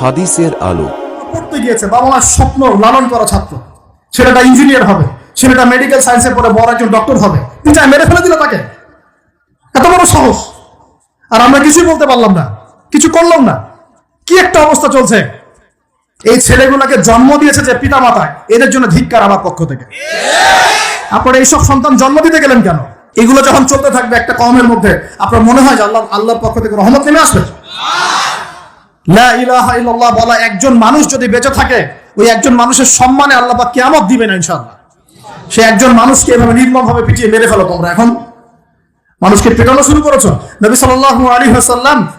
হাদিসের আলো। পড়তে গিয়েছে, বাবা মার স্বপ্ন লালন করা ছাত্র। ছেলেটা ইঞ্জিনিয়ার হবে, ছেলেটা মেডিকেল সায়েন্সে পড়ে, বড় একজন ডক্টর হবে। পিতায় মেরে ফেলে দিল তাকে। এত বড় সাহস। আর আমরা কিছুই বলতে পারলাম না, কিছু করলাম না। কি একটা অবস্থা চলছে। এই ছেলেগুলোকে জন্ম দিয়েছে যে পিতা মাতায় এদের জন্য ধিক্কার আমার পক্ষ থেকে। আপনারা এইসব সন্তান জন্ম দিতে গেলেন কেন? এগুলো যখন চলতে থাকবে একটা কমের মধ্যে, আপনার মনে হয় যে আল্লাহ আল্লাহর পক্ষ থেকে রহমত নেমে আসবে? ইল্লাল্লাহ বলা একজন মানুষ যদি বেঁচে থাকে, ওই একজন মানুষের সম্মানে আল্লাহ পাক কিয়ামত দিবে না সে একজন মানুষকে এভাবে পিটিয়ে মেরে ফেলো তোমরা এখন। মানুষকে পেটানো শুরু করেছ। নবী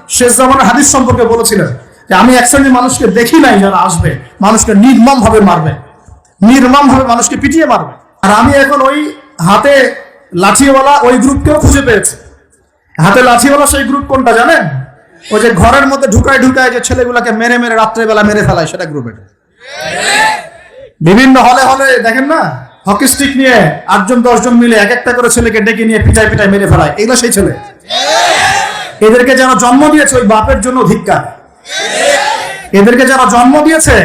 শেষ হাদিস সম্পর্কে বলেছিলেন যে, আমি এক মানুষকে দেখি নাই যারা আসবে, মানুষকে নির্মম ভাবে মারবে। নির্মম ভাবে মানুষকে পিটিয়ে মারবে। আর আমি এখন ওই হাতে লাঠিওয়ালা ওই গ্রুপকেও খুঁজে পেয়েছি। হাতে লাঠিওয়ালা সেই গ্রুপ কোনটা জানেন? ওই যে ঘরের মধ্যে ঢুকায় ঢুকায় যে ছেলেগুলোকে মেরে মেরে রাত্রেবেলা মেরে ফেলায়, সেটা গ্রুপের বিভিন্ন হলে হলে, দেখেন না? হকি স্টিক নিয়ে আটজন, দশজন মিলে এক একটা করে ছেলেকে ডেকে নিয়ে পিটায় পিটায় মেরে ফেলায়। এগুলো সেই ছেলে। এদেরকে যারা জন্ম দিয়েছে, ওই বাপের জন্য ধিক্কার এদেরকে যারা জন্ম দিয়েছে,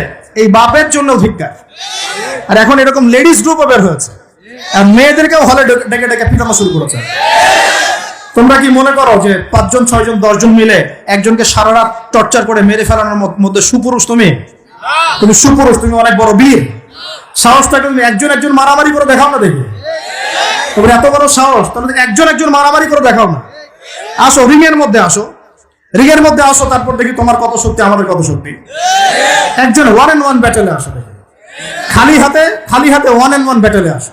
এই বাপের জন্য ধিক্কার আর এখন এরকম লেডিস গ্রুপও বের হয়েছে। আর মেয়েদেরকেও হলে ডেকে ডেকে পিটানো শুরু করেছে। তোমরা কি মনে করো যে পাঁচজন, ছয়জন, দশজন মিলে একজনকে সারা রাত টর্চার করে মেরে ফেলানোর মধ্যে সুপুরুষ তুমি? তুমি সুপুরুষ, তুমি অনেক বড় বীর। সাহস থাকলে তুমি একজন একজন মারামারি করে দেখাও না দেখি। তোমার এত বড় সাহস, তাহলে একজন একজন মারামারি করে দেখাও না। আসো রিং এর মধ্যে আসো। রিং এর মধ্যে আসো, তারপর দেখি তোমার কত শক্তি, আমাদের কত শক্তি। একজন ওয়ান এন্ড ওয়ান ব্যাটেলে আসো দেখি। খালি হাতে খালি হাতে ওয়ান এন্ড ওয়ান ব্যাটেলে আসো।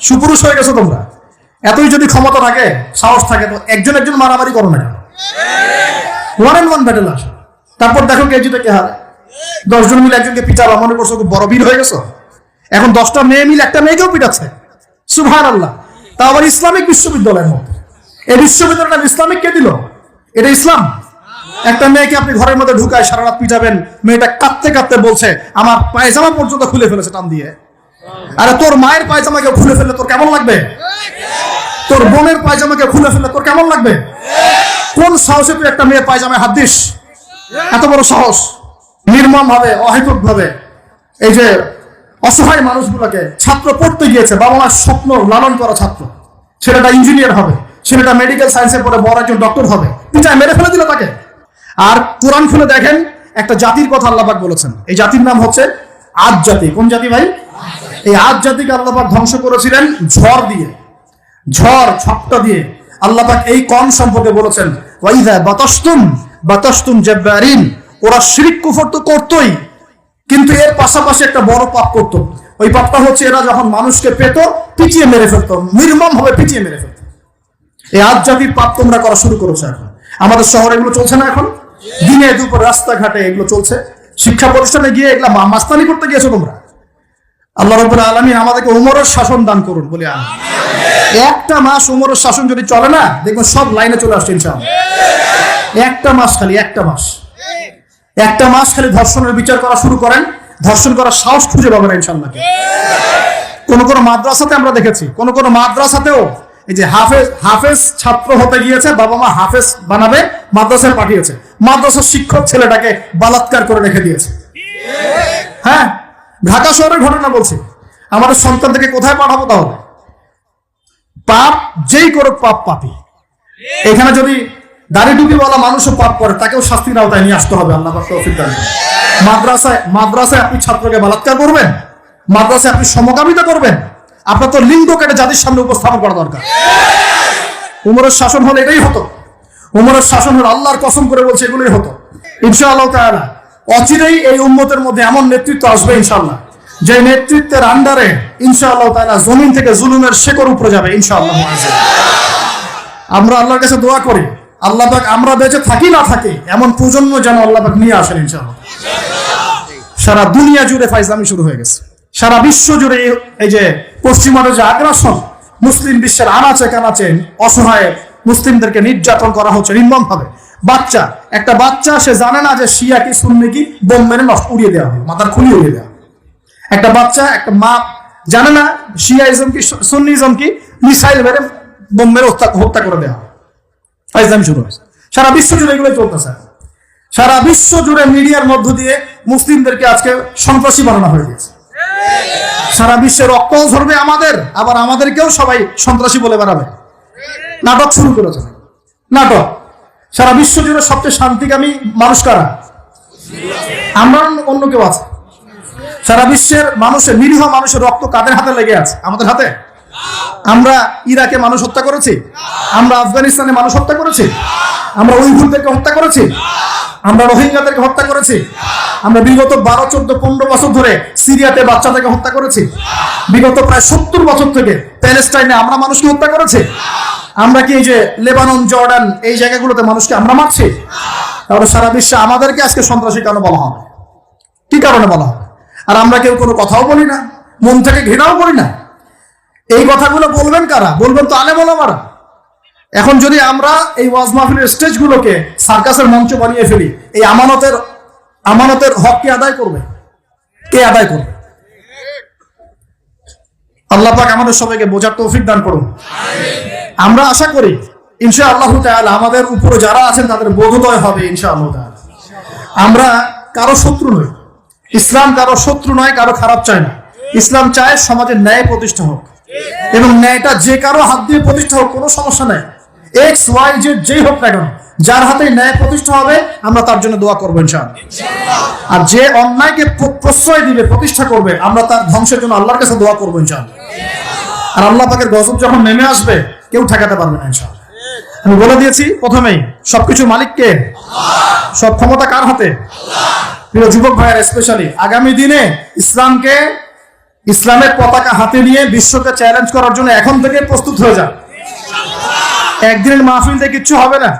সুপুরুষ হয়ে গেছো তোমরা। এতই যদি ক্ষমতা থাকে, সাহস থাকে, তো একজন একজন মারামারি করো না কেন? ওয়ান অ্যান্ড ওয়ান ব্যাটেল আসো। তারপর দেখো কে জিতে, কে হারে। দশজন মিলে একজনকে পিটাবা মনে করছ খুব বড় বীর হয়ে গেছো? এখন দশটা মেয়ে মিলে একটা মেয়েকেও পিটাচ্ছে। সুভান আল্লাহ তা আবার ইসলামিক বিশ্ববিদ্যালয়ের মধ্যে। এই বিশ্ববিদ্যালয়টা ইসলামিক কে দিল? এটা ইসলাম? একটা মেয়েকে আপনি ঘরের মধ্যে ঢুকায় সারা রাত পিটাবেন, মেয়েটা কাঁদতে কাঁদতে বলছে, আমার পায়জামা পর্যন্ত খুলে ফেলেছে টান দিয়ে। আরে তোর মায়ের পায়জামাকে খুলে ফেললে তোর কেমন লাগবে? তোর বোনের পায়জামাকে খুলে ফেললে তোর কেমন লাগবে? কোন সাহসে তুই একটা মেয়ের পায়জামায় হাত দিস? এত বড় সাহস। নির্মম ভাবে অহেতুক ভাবে এই যে অসহায় মানুষগুলোকে ছাত্র পড়তে গিয়েছে বাবা মার স্বপ্ন লালন করা ছাত্র। ছেলেটা ইঞ্জিনিয়ার হবে, ছেলেটা মেডিকেল সায়েন্সে পড়ে, বড় একজন ডক্টর হবে। পিটায় মেরে ফেলে দিল তাকে। আর কোরআন খুলে দেখেন, একটা জাতির কথা আল্লাপাক বলেছেন। এই জাতির নাম হচ্ছে আজ জাতি। কোন জাতি ভাই? এই আজ জাতিকে আল্লাপাক ধ্বংস করেছিলেন ঝড় দিয়ে। ঝড় ঝপটা দিয়ে। আল্লাপাক এই কম সম্পর্কে বলেছেন ওয়াইদা বাতাস্তুম বাতাস্তুম জব্বারিন। ওরা শিরিক কুফর তো করতোই, কিন্তু এর পাশাপাশি একটা বড় পাপ করতো। ওই পাপটা হচ্ছে এরা যখন মানুষকে পেত, পিটিয়ে মেরে ফেলতো নির্মম ভাবে পিটিয়ে মেরে ফেলতো। এই আজ জাতির পাপ তোমরা করা শুরু করেছ এখন। আমাদের শহরে এগুলো চলছে না এখন? দিনে দুপুর রাস্তাঘাটে এগুলো চলছে। শিক্ষা প্রতিষ্ঠানে গিয়ে এগুলা মাস্তানি করতে গিয়েছো তোমরা? আল্লাহ রব্বুল আলমী আমাদেরকে উমরের শাসন দান করুন, বলি একটা মাস উমরের শাসন যদি চলে না, দেখবেন সব লাইনে চলে আসছে ইনশাআল্লাহ। একটা মাস খালি, একটা মাস। একটা মাস খালি ধর্ষণের বিচার করা শুরু করেন, ধর্ষণ করার সাহস খুঁজে পাবেন ইনশাল্লাহ কোন কোন মাদ্রাসাতে আমরা দেখেছি, কোন কোন মাদ্রাসাতেও এই যে হাফেজ হাফেজ ছাত্র হতে গিয়েছে, বাবা মা হাফেজ বানাবে, মাদ্রাসায় পাঠিয়েছে। মাদ্রাসার শিক্ষক ছেলেটাকে বালাৎকার করে রেখে দিয়েছে। হ্যাঁ? ঢাকা শহরের ঘটনা বলছি। আমাদের সন্তানদেরকে কোথায় পাঠাবো তাহলে পাপ যেই করুক, পাপ পাপি এখানে যদি দাড়ি টুপিওয়ালা মানুষও পাপ করে, তাকেও শাস্তির আওতায় নিয়ে আসতে হবে। আল্লাহ। মাদ্রাসায় মাদ্রাসায় আপনি ছাত্রকে বলাৎকার করবেন। মাদ্রাসায় আপনি সমকামিতা করবেন। আপনার তো লিঙ্গ কেটে জাতির সামনে উপস্থাপন করা দরকার। উমরের শাসন হলে এটাই হতো। উমরের শাসন হলে আল্লাহর কসম করে বলছে, এগুলোই হতো। ইনশাআল্লাহ তাআলা অচিরেই এই উম্মতের মধ্যে এমন নেতৃত্ব আসবে ইনশাআল্লাহ। যে নেতৃত্বের আন্ডারে ইনশাআল্লাহ তাআলা জমিন থেকে জুলুমের শেকড় উপরে যাবে ইনশাআল্লাহ। আমরা আল্লাহর কাছে দোয়া করি, আল্লাহ আমরা বেঁচে থাকি না থাকি, এমন প্রজন্ম যেন আল্লাহ নিয়ে আসেন ইনশাআল্লাহ। সারা দুনিয়া জুড়ে ফাইজলামি শুরু হয়ে গেছে। সারা বিশ্ব জুড়ে এই- এই যে পশ্চিমাদের যে আগ্রাসন, মুসলিম বিশ্বের আনাচে কানাচে অসহায় মুসলিমদেরকে নির্যাতন করা হচ্ছে নির্মম ভাবে বাচ্চা, একটা বাচ্চা সে জানে না যে শিয়া কি, সুন্নি কি, বোম মেরে নষ্ট, উড়িয়ে দেওয়া হবে, মাথার খুলি উড়িয়ে দেওয়া। একটা বাচ্চা, একটা মা জানে না শিয়াইজম কি সুন্নিজম কি, মিসাইল মেরে বোম মেরে হত্যা করে দেওয়া ফাইজলামি শুরু হয়েছে। সারা বিশ্ব জুড়ে এগুলো চলতেছে। সারা বিশ্ব জুড়ে মিডিয়ার মধ্য দিয়ে মুসলিমদেরকে আজকে সন্ত্রাসী বানানো হয়ে গেছে। সারা বিশ্বে রক্ত ঝরবে আমাদের, আবার আমাদেরকেও সবাই সন্ত্রাসী বলে বেড়াবে নাটক শুরু করেছে। নাটক। সারা বিশ্ব জুড়ে সবচেয়ে শান্তিকামী মানুষ কারা? আমরা অন্য- কেউ আছে। সারা বিশ্বের মানুষের নিরীহ মানুষের রক্ত কাদের হাতে লেগে আছে? আমাদের হাতে? আমরা ইরাকে মানুষ হত্যা করেছি। আমরা আফগানিস্তানে মানুষ হত্যা করেছি। আমরা উইঘুরদেরকে হত্যা করেছি। আমরা রোহিঙ্গাদেরকে হত্যা করেছি। আমরা বিগত বারো, চোদ্দ, পনেরো বছর ধরে সিরিয়াতে বাচ্চাদেরকে হত্যা করেছি। বিগত প্রায় সত্তর বছর থেকে প্যালেস্টাইনে আমরা মানুষকে হত্যা করেছি। আমরা কি এই যে লেবানন, জর্ডান এই জায়গাগুলোতে মানুষকে আমরা মারছি? তাহলে সারা বিশ্বে আমাদেরকে আজকে সন্ত্রাসী কেন বলা হবে? কি কারণে বলা হবে? আর আমরা কেউ কোনো কথাও বলি না, মন থেকে ঘৃণাও করি না। এই কথাগুলো বলবেন কারা? বলবেন তো আলে মারা এখন যদি আমরা এই ওয়াজ মাহফিলের স্টেজগুলোকে সার্কাসের মঞ্চ বানিয়ে ফেলি, এই আমানতের আমানতের হক কে আদায় করবে? কে আদায় করবে? আল্লাহ পাক আমাদের সবাইকে বোঝার তৌফিক দান করুন। আমরা আশা করি ইনশা আল্লাহ তাআলা আমাদের উপরে যারা আছেন তাদের বোধোদয় হবে ইনশা আল্লাহ আমরা কারও শত্রু নই। ইসলাম কারও শত্রু নয়, কারও খারাপ চায় না। ইসলাম চায় সমাজের ন্যায় প্রতিষ্ঠা হোক। এবং ন্যায়টা যে কারও হাত দিয়ে প্রতিষ্ঠা হোক, কোনো সমস্যা নাই। এক্স ওয়াই জেড যেই হোক না কেন যার হাতে ন্যায় প্রতিষ্ঠা হবে, আমরা তার জন্য দোয়া করব আর যে অন্যায়কে প্রশ্রয় দিবে, প্রতিষ্ঠা করবে, আমরা তার ধ্বংসের জন্য আল্লাহর কাছে দোয়া করব ইনশাআল্লাহ। আর আল্লাহ পাকের গজব যখন নেমে আসবে, কেউ ঠেকাতে পারবে না ইনশাআল্লাহ। আমি বলে দিয়েছি প্রথমেই, সবকিছু মালিককে? সব ক্ষমতা কার হাতে? প্রিয় যুবক ভাইয়ের স্পেশালি আগামী দিনে ইসলামকে, ইসলামের পতাকা হাতে নিয়ে বিশ্বকে চ্যালেঞ্জ করার জন্য এখন থেকে প্রস্তুত হয়ে যান একদিনের মাহফিল দিয়ে কিচ্ছু হবে না।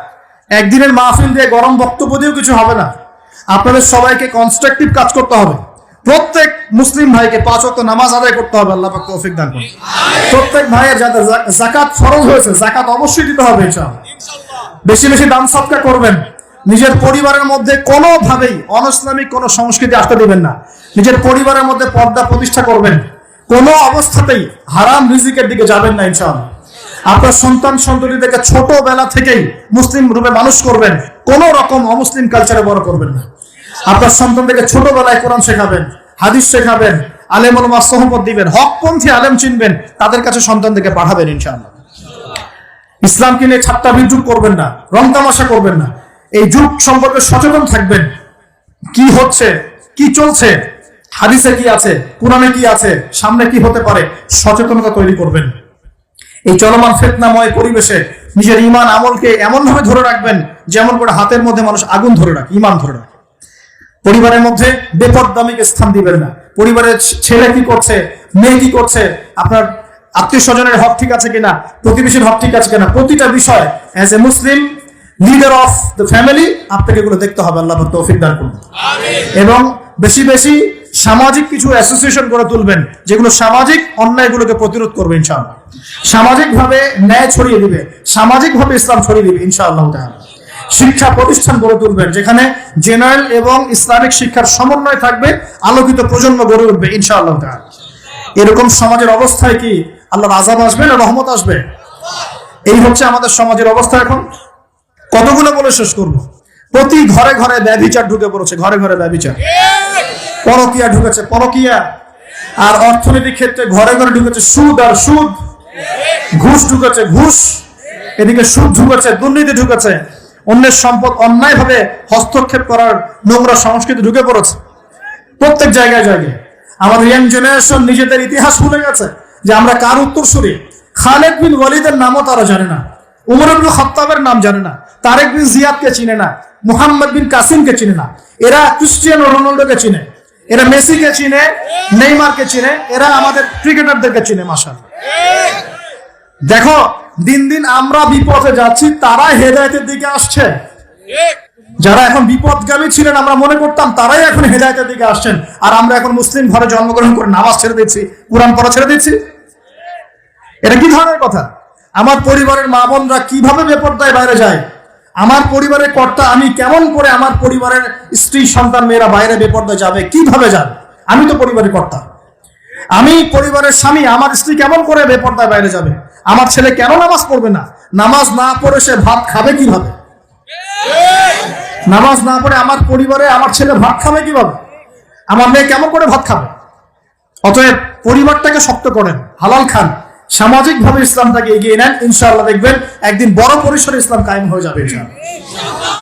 একদিনের মাহফিল দিয়ে গরম বক্তব্য দিয়েও কিছু হবে না। আপনাদের সবাইকে কনস্ট্রাকটিভ কাজ করতে হবে। প্রত্যেক মুসলিম ভাইকে পাঁচ ওয়াক্ত নামাজ আদায় করতে হবে, আল্লাহ তৌফিক দান করুন। প্রত্যেক ভাইয়ের যাদের জাকাত ফরজ হয়েছে জাকাত অবশ্যই দিতে হবে বেশি বেশি দান সৎকার করবেন। নিজের পরিবারের মধ্যে কোনোভাবেই অনইসলামিক কোনো সংস্কৃতি আসতে দিবেন না। নিজের পরিবারের মধ্যে পর্দা প্রতিষ্ঠা করবেন। কোনো অবস্থাতেই হারাম রিজিকের দিকে যাবেন না ইনশাআল্লাহ। আপনার সন্তান সন্ততিদেরকে ছোটবেলা থেকেই মুসলিম রূপে মানুষ করবেন কোন রকম অমুসলিম কালচারে বড় করবেন না। আপনার সন্তানদেরকে ছোটবেলায় কোরআন শেখাবেন, হাদিস শেখাবেন আলেম ওলামা সহমত দিবেন, হকপন্থী আলেম চিনবেন, তাদের কাছে সন্তানদেরকে পাঠাবেন ইনশাআল্লাহ। ইসলামকে নিয়ে ঠাট্টা বিদ্রুপ করবেন না, রং তামাশা করবেন না, এই যুগ সম্পর্কে সচেতন থাকবেন। কি হচ্ছে, কি চলছে, হাদিসে কি আছে, কোরআনে কি আছে, সামনে কি হতে পারে, সচেতনতা তৈরি করবেন। এই চলমান ফেতনাময় পরিবেশে নিজের ইমান আমলকে এমন ভাবে ধরে রাখবেন যেমন করে হাতের মধ্যে মানুষ আগুন ধরে রাখে ইমান ধরে রাখে। পরিবারের মধ্যে বেপরদামিকে স্থান দিবেন না। পরিবারের ছেলে কি করছে মেয়ে কি করছে আপনার আত্মীয় স্বজনের হক ঠিক আছে কিনা প্রতিবেশীর হক ঠিক আছে কিনা প্রতিটা বিষয় as a Muslim leader of the family আপনাকে এগুলো দেখতে হবে আল্লাহ তৌফিক দান করুন। এবং বেশি বেশি সামাজিক কিছু অ্যাসোসিয়েশন গড়ে তুলবেন যেগুলো সামাজিক অন্যায়গুলোকে প্রতিরোধ করবে ইনশাআল্লাহ। সামাজিকভাবে ন্যায় ছড়িয়ে দিবে, সামাজিকভাবে ইসলাম ছড়িয়ে দিবে, ইনশাআল্লাহ তাআলা। শিক্ষা প্রতিষ্ঠান গড়ে তুলবেন যেখানে জেনারেল এবং ইসলামিক শিক্ষার সমন্বয় থাকবে, আলোকিত প্রজন্ম গড়ে উঠবে ইনশাআল্লাহ তাআলা। এরকম সমাজের অবস্থায় কি আল্লাহর আজাব আসবে না রহমত আসবে? এই হচ্ছে আমাদের সমাজের অবস্থা এখন। কতগুলো বলে শেষ করব? প্রতি ঘরে ঘরে ব্যভিচার ঢুকে পড়েছে, ঘরে ঘরে ব্যভিচার। পরকিয়া ঢুকেছে, পরকিয়া। আর অর্থনৈতিক ক্ষেত্রে ঘরে ঘরে ঢুকেছে সুদ আর সুদ। ঘুষ ঢুকেছে, ঘুষ। এদিকে সুদ ঢুকেছে, দুর্নীতি ঢুকেছে। অন্যের সম্পদ অন্যায়ভাবে হস্তক্ষেপ করার নোংরা সংস্কৃতি ঢুকে পড়েছে। প্রত্যেক জায়গায় জায়গায়। আমাদের ইয়াং জেনারেশন নিজেদের ইতিহাস ভুলে গেছে যে আমরা কার উত্তর উত্তরসূরি? খালেদ বিন ওয়ালিদের নামও তারা জানে না। উমর আব্দুল খত্তাবের নাম জানে না। তারেক বিন জিয়াদকে চিনে না। মুহাম্মদ বিন কাসিমকে চিনে না। এরা ক্রিস্টিয়ানো রোনাল্ডোকে চিনে। এরা মেসিকে চিনে, নেইমারকে চিনে, এরা আমাদের ক্রিকেটারদেরকে চিনে মাসাল দেখো, দিন দিন আমরা বিপথে যাচ্ছি তারা হেদায়তের দিকে আসছে। যারা এখন বিপদগামী ছিলেন, আমরা মনে করতাম তারাই এখন হেদায়তের দিকে আসছেন। আর আমরা এখন মুসলিম ঘরে জন্মগ্রহণ করে নামাজ ছেড়ে দিচ্ছি, কোরআন পড়া ছেড়ে দিচ্ছি। এটা কি ধরনের কথা? আমার পরিবারের মা বোনরা কীভাবে বেপরদায় বাইরে যায়? আমার পরিবারের কর্তা, আমি কেমন করে আমার পরিবারের স্ত্রী, সন্তান, মেয়েরা বাইরে বেপরদায় যাবে, কীভাবে যাবে? আমি তো পরিবারের কর্তা। আমি পরিবারের স্বামী, আমার স্ত্রী কেমন করে বেপর্দায় বাইরে যাবে? আমার ছেলে কেন নামাজ পড়বে না? নামাজ না পড়ে সে ভাত খাবে কীভাবে? নামাজ না পড়ে আমার পরিবারে আমার ছেলে ভাত খাবে কীভাবে? আমার মেয়ে কেমন করে ভাত খাবে? অতএব পরিবারটাকে শক্ত করেন, হালাল খান। সামাজিক ভাবে ইসলামটাকে এগিয়ে নেন, ইনশাআল্লাহ দেখবেন একদিন বড় পরিসরে ইসলাম কায়েম হয়ে যাবে, ইনশাআল্লাহ।